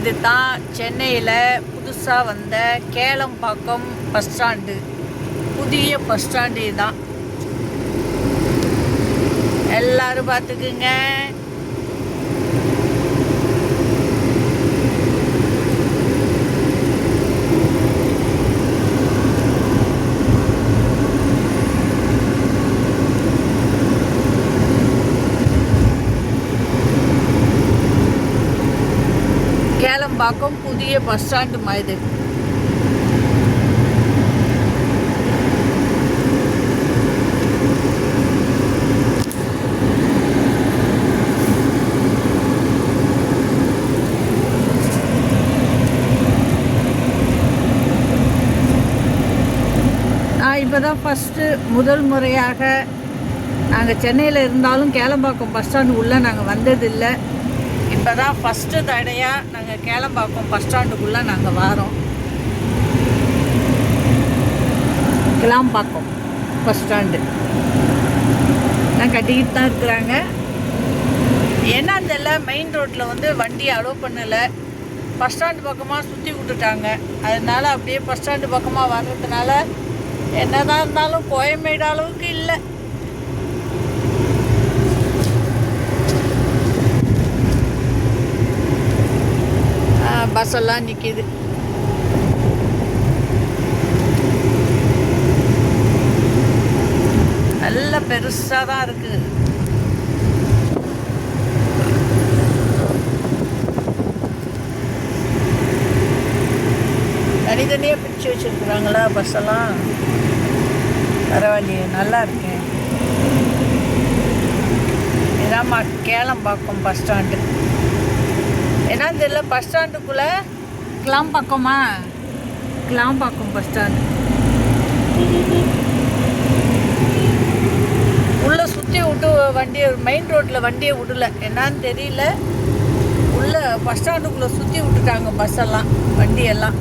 இது தான் சென்னையில் புதுசாக வந்த கேளம்பாக்கம் பஸ் ஸ்டாண்டு புதிய பஸ் ஸ்டாண்டு இதுதான். எல்லாரும் பார்த்துக்குங்க. பாக்கம் புதிய பஸ் ஸ்டாண்டு மாதிரி நான் இப்போ தான் ஃபஸ்ட்டு முதல் முறையாக நாங்கள் சென்னையில் இருந்தாலும் கேளம்பாக்கம் பஸ் ஸ்டாண்டு உள்ளே நாங்கள் வந்ததில்லை. இப்போ தான் ஃபஸ்ட்டு தடையாக நாங்கள் கேளம்பாக்கம் பஸ் ஸ்டாண்டுக்குள்ளே நாங்கள் வரோம். Kilambakkam bus stand. நான் கட்டிக்கிட்டு தான் இருக்கிறாங்க. ஏன்னா தெரியல மெயின் ரோட்டில் வந்து வண்டி அலோவ் பண்ணலை. பஸ் ஸ்டாண்டு பக்கமாக சுற்றி விட்டுட்டாங்க. அதனால அப்படியே பஸ் ஸ்டாண்டு பக்கமாக வர்றதுனால என்னதான் இருந்தாலும் கோயம்பேடு அளவுக்கு இல்லை. பஸ் எல்லாம் நிற்கிது நல்ல பெருசாக தான் இருக்குது தனித்தனியாக பிரித்து வச்சுருக்குறாங்களா பஸ்ஸெல்லாம்? பரவாயில்லையே நல்லா இருக்கு. இதாம்மா கேளம்பாக்கம் பஸ் ஸ்டாண்டு. ஏன்னா தெரியல பஸ் ஸ்டாண்டுக்குள்ளே கிளாம் பக்கம் பஸ் ஸ்டாண்டு உள்ளே சுற்றி விட்டு வண்டியை மெயின் ரோட்டில் வண்டியை விடல. என்னன்னு தெரியல. உள்ளே பஸ் ஸ்டாண்டுக்குள்ளே சுற்றி விட்டுட்டாங்க பஸ் எல்லாம் வண்டியெல்லாம்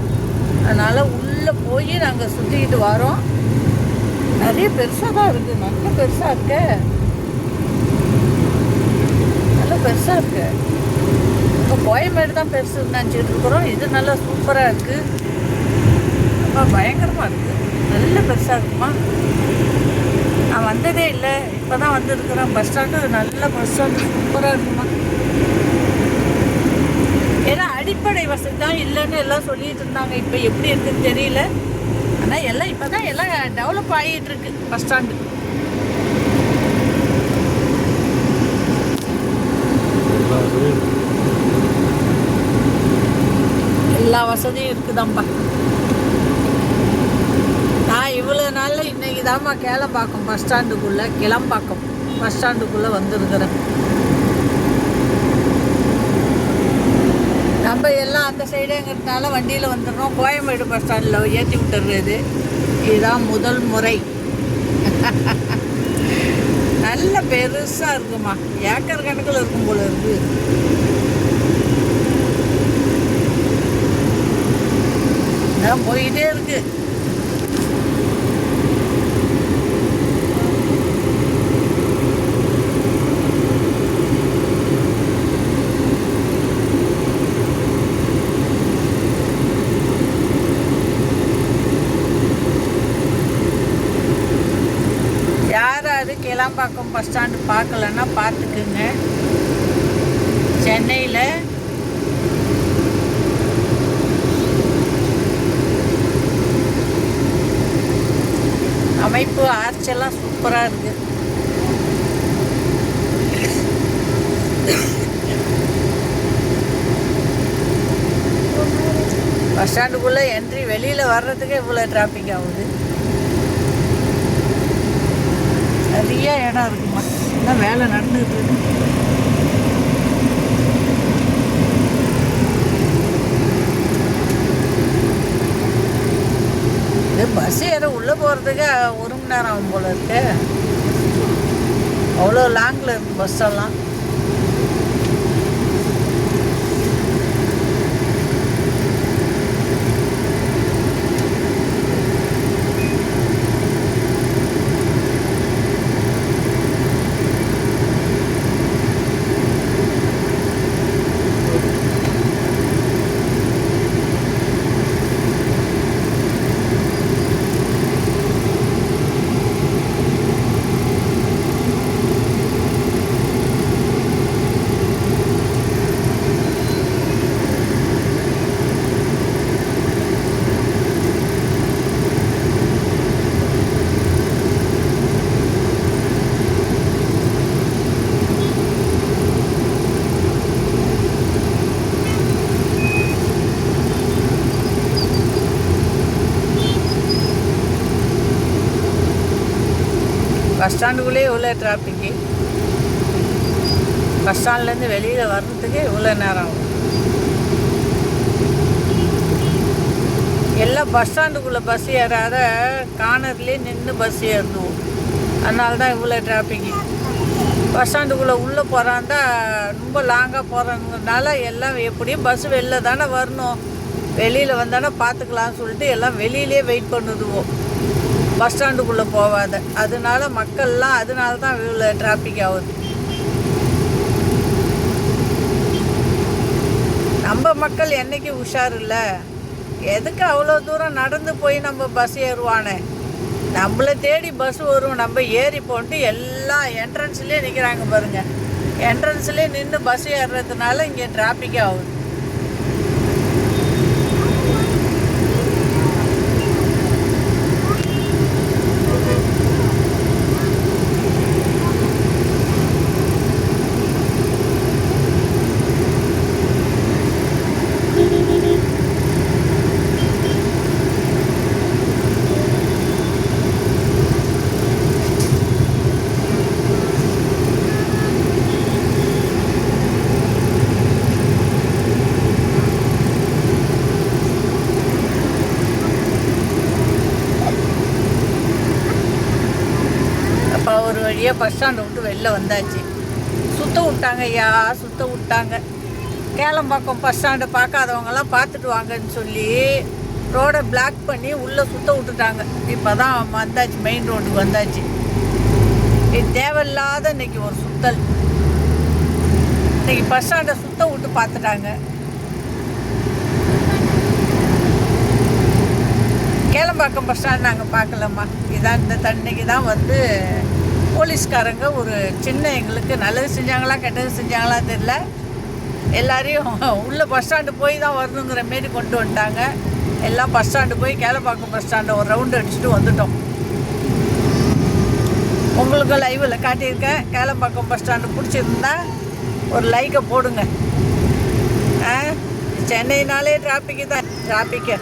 அதனால் உள்ளே போய் நாங்கள் சுற்றிக்கிட்டு வரோம். நிறைய பெருசாக தான் இருக்குது நல்ல பெருசாக இருக்கு. நல்ல பெருசாக இருக்குது கோயம்பேடு தான் பெருசுன்னு நினச்சிட்டு இருக்கிறோம். இது நல்லா சூப்பராக இருக்குது ரொம்ப பயங்கரமாக இருக்குது நல்ல பெருசாக இருக்குமா? நான் வந்ததே இல்லை. இப்போ தான் வந்துருக்குறேன் பஸ் ஸ்டாண்டு நல்ல பஸ் ஸ்டாண்டு சூப்பராக இருக்குமா? ஏன்னா அடிப்படை வசதி தான் இல்லைன்னு எல்லாம் சொல்லிட்டு இருந்தாங்க. இப்போ எப்படி இருக்குன்னு தெரியல. ஆனால் எல்லாம் இப்போ தான் எல்லாம் டெவலப் ஆகிட்டு இருக்கு பஸ் ஸ்டாண்டு எல்லா வசதியும் இருக்குதாம்பா. நான் இவ்வளோ நாளில் இன்னைக்கு தாம்மா கேளம்பாக்கம் பஸ் ஸ்டாண்டுக்குள்ளே கிளம்பாக்கம் பஸ் ஸ்டாண்டுக்குள்ளே வந்திருக்கிறேன். நம்ம எல்லாம் அந்த சைடுங்கிறதுனால வண்டியில் வந்துடுறோம். கோயம்பேடு பஸ் ஸ்டாண்டில் ஏற்றி விட்டுறது இதுதான் முதல் முறை. நல்ல பெருசாக இருக்குமா. ஏக்கர் கணக்கில் இருக்கும் போல இருக்குது இதான் போயிட்டே இருக்கு. யாராவது கிளம்பாக்கம் பஸ் ஸ்டாண்டு பார்க்கலன்னா பார்த்துக்குங்க. சென்னையில் அமைப்பு ஆர்ச்செல்லாம் சூப்பராக இருக்குது பஸ் ஸ்டாண்டுக்குள்ளே என்ட்ரி வெளியில் வர்றதுக்கே இவ்வளோ டிராஃபிக் ஆகுது. நிறைய இடம் இருக்குமா? இன்னும் வேலை நடந்துகிட்டு இருக்கு? பஸ் ஏற உள்ளே போகிறதுக்கு ஒரு மணி நேரம் ஆகும் போல இருக்கு. அவ்வளோ லாங்கில் இருக்கு பஸ் பஸ் ஸ்டாண்டுக்குள்ளேயே இவ்வளோ டிராஃபிக்கு பஸ் ஸ்டாண்ட்லேருந்து வெளியில் வர்றதுக்கு இவ்வளோ நேரம் ஆகும். எல்லாம் பஸ் ஸ்டாண்டுக்குள்ளே பஸ் ஏறாத கார்னர்லேயே நின்று பஸ் ஏறணும் அதனால தான் இவ்வளோ டிராஃபிக்கு பஸ் ஸ்டாண்டுக்குள்ளே உள்ளே போகிறாந்தா ரொம்ப லாங்காக போகிறாங்கிறதுனால எல்லாம் எப்படியும் பஸ் வெளில தானே வரணும். வெளியில் வந்தானே பார்த்துக்கலாம்னு சொல்லிட்டு எல்லாம் வெளியிலே வெயிட் பண்ணுதுவோம். பஸ் ஸ்டாண்டுக்குள்ளே போகாத அதனால மக்கள்லாம் அதனால தான் இவ்வளோ டிராஃபிக் ஆகுது. நம்ம மக்கள் என்றைக்கு உஷார் இல்லை? எதுக்கு அவ்வளோ தூரம் நடந்து போய் நம்ம பஸ் ஏறுவானே? நம்மளை தேடி பஸ் வரும். நம்ம ஏறி போன்ட்டு எல்லாம் என்ட்ரன்ஸ்லேயே நிற்கிறாங்க பாருங்கள் என்ட்ரன்ஸ்லேயே நின்று பஸ் ஏறுறதுனால இங்கே டிராஃபிக் ஆகுது. பஸ் ஸ்டாண்டை விட்டு வெளில வந்தாச்சு. சுத்த விட்டாங்க ஐயா சுத்த விட்டாங்க. கேளம்பாக்கம் பஸ் ஸ்டாண்டை பார்க்காதவங்கெல்லாம் பார்த்துட்டு வாங்கன்னு சொல்லி ரோடை பிளாக் பண்ணி உள்ளே சுத்த விட்டுட்டாங்க. இப்போ தான் வந்தாச்சு மெயின் ரோட்டுக்கு வந்தாச்சு. இது தேவையில்லாத இன்னைக்கு ஒரு சுத்தல். இன்னைக்கு பஸ் ஸ்டாண்டை சுத்த விட்டு பார்த்துட்டாங்க. கேளம்பாக்கம் பஸ் ஸ்டாண்ட் நாங்கள் பார்க்கலம்மா. இதான் இந்த தண்ணிக்கு தான் வந்து போலீஸ்காரங்க ஒரு சின்ன எங்களுக்கு நல்லது செஞ்சாங்களா கெட்டது செஞ்சாங்களா தெரில எல்லாரையும் உள்ளே பஸ் ஸ்டாண்டு போய் தான் வரணுங்கிற மாரி கொண்டு வந்துட்டாங்க. எல்லாம் பஸ் ஸ்டாண்டு போய் கேளம்பாக்கம் பஸ் ஸ்டாண்டை ஒரு ரவுண்டு அடிச்சுட்டு வந்துட்டோம். உங்களுக்கும் லைவில் காட்டியிருக்கேன். கேளம்பாக்கம் பஸ் ஸ்டாண்டு பிடிச்சிருந்தா ஒரு லைக்கை போடுங்க. ஆ? சென்னைனாலே டிராஃபிக்கு தான். டிராஃபிக்கு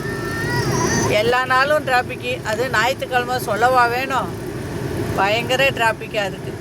எல்லா நாளும் டிராஃபிக்கு அது ஞாயிற்றுக்கிழமை சொல்லவா வேணும்? பயங்கர டிராஃபிக்காக இருக்குது